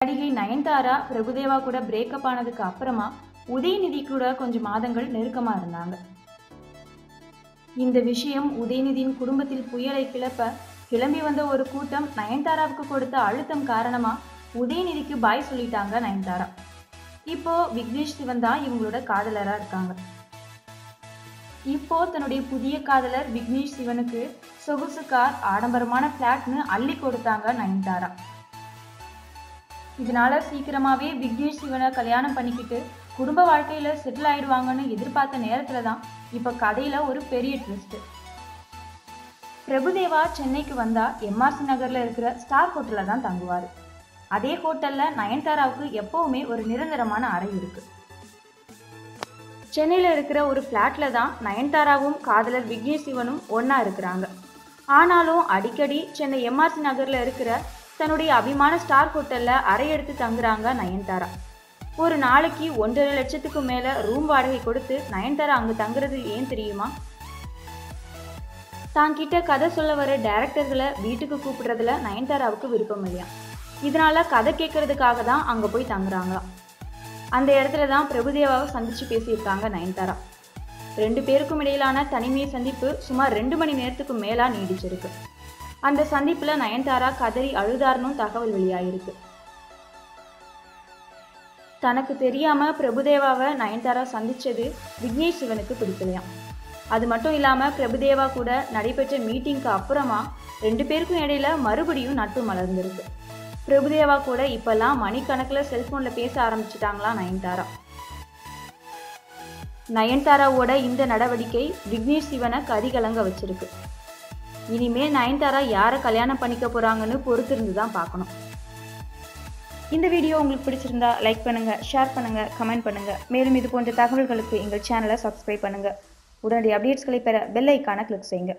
நடிகை நயன்தாரா பிரபுதேவா கூட பிரேக்கப் ஆனதுக்கு அப்புறமா உதயநிதி கூட கொஞ்சம் மாதங்கள் நெருக்கமா இருந்தாங்க. இந்த விஷயம் உதயநிதியின் குடும்பத்தில் புயலை கிளப்ப கிளம்பி வந்த ஒரு கூட்டம் நயன்தாராவுக்கு கொடுத்த அழுத்தம் காரணமா உதயநிதிக்கு பாய் சொல்லிட்டாங்க நயன்தாரா. இப்போ விக்னேஷ் சிவன் தான் இவங்களோட காதலரா இருக்காங்க. இப்போ தன்னுடைய புதிய காதலர் விக்னேஷ் சிவனுக்கு சொகுசு கார் ஆடம்பரமான பிளாட்னு அள்ளி கொடுத்தாங்க நயன்தாரா. இதனால சீக்கிரமாவே விக்னேஷ் சிவனை கல்யாணம் பண்ணிக்கிட்டு குடும்ப வாழ்க்கையில செட்டில் ஆயிடுவாங்கன்னு எதிர்பார்த்த நேரத்துல தான் இப்ப கதையில ஒரு பெரிய ட்விஸ்ட் பிரபுதேவா சென்னைக்கு வந்தா எம்ஆர்சி நகர்ல இருக்கிற ஸ்டார் ஹோட்டல்ல தான் தங்குவாரு. அதே ஹோட்டல்ல நயன்தாராவுக்கு எப்பவுமே ஒரு நிரந்தரமான அறை இருக்கு. சென்னையில் இருக்கிற ஒரு ஃப்ளாட்டில் தான் நயன்தாராவும் காதலர் விக்னேஷ் சிவனும் ஒன்றா இருக்கிறாங்க. ஆனாலும் அடிக்கடி சென்னை எம்ஆர்சி நகரில் இருக்கிற தன்னுடைய அபிமான ஸ்டார் ஹோட்டலில் அறை எடுத்து தங்குறாங்க நயன்தாரா. ஒரு நாளைக்கு ஒன்றரை லட்சத்துக்கு மேலே ரூம் வாடகை கொடுத்து நயன்தாரா அங்கே தங்குறது ஏன் தெரியுமா? தான் கிட்ட கதை சொல்ல வர டேரக்டர்களை வீட்டுக்கு கூப்பிடுறதுல நயன்தாராவுக்கு விருப்பம் இல்லையா? இதனால கதை கேட்கறதுக்காக தான் அங்கே போய் தங்குறாங்களாம். அந்த இடத்துல தான் பிரபுதேவாவை சந்திச்சு பேசியிருக்காங்க நயன்தாரா. ரெண்டு பேருக்கும் இடையிலான தனிமை சந்திப்பு சுமார் ரெண்டு மணி நேரத்துக்கு மேலாக நீடிச்சிருக்கு. அந்த சந்திப்பில் நயன்தாரா கதறி அழுதாருன்னு தகவல் வெளியாயிருக்கு. தனக்கு தெரியாமல் பிரபுதேவாவை நயன்தாரா சந்தித்தது விக்னேஷ் சிவனுக்கு பிடிக்கலையாம் அது மட்டும் இல்லாமல் பிரபுதேவா கூட நடைபெற்ற மீட்டிங்க்கு அப்புறமா ரெண்டு பேருக்கும் இடையில மறுபடியும் நட்பு மலர்ந்திருக்கு. பிரபுதேவா கூட இப்பெல்லாம் மணிக்கணக்கில் செல்ஃபோனில் பேச ஆரம்பிச்சிட்டாங்களாம் நயன்தாரா? நயன்தாராவோட இந்த நடவடிக்கை விக்னேஷ் சிவனை கதிகலங்க வச்சிருக்கு. இனிமே நயன்தாரா யாரை கல்யாணம் பண்ணிக்க போகிறாங்கன்னு பொறுத்திருந்து தான் பார்க்கணும். இந்த வீடியோ உங்களுக்கு பிடிச்சிருந்தா லைக் பண்ணுங்கள் ஷேர் பண்ணுங்கள் கமெண்ட் பண்ணுங்கள் மேலும் இது போன்ற தகவல்களுக்கு எங்கள் சேனலை சப்ஸ்கிரைப் பண்ணுங்கள் உடனடி அப்டேட்ஸ்களை பெற பெல் ஐக்கானை கிளிக் செய்யுங்க.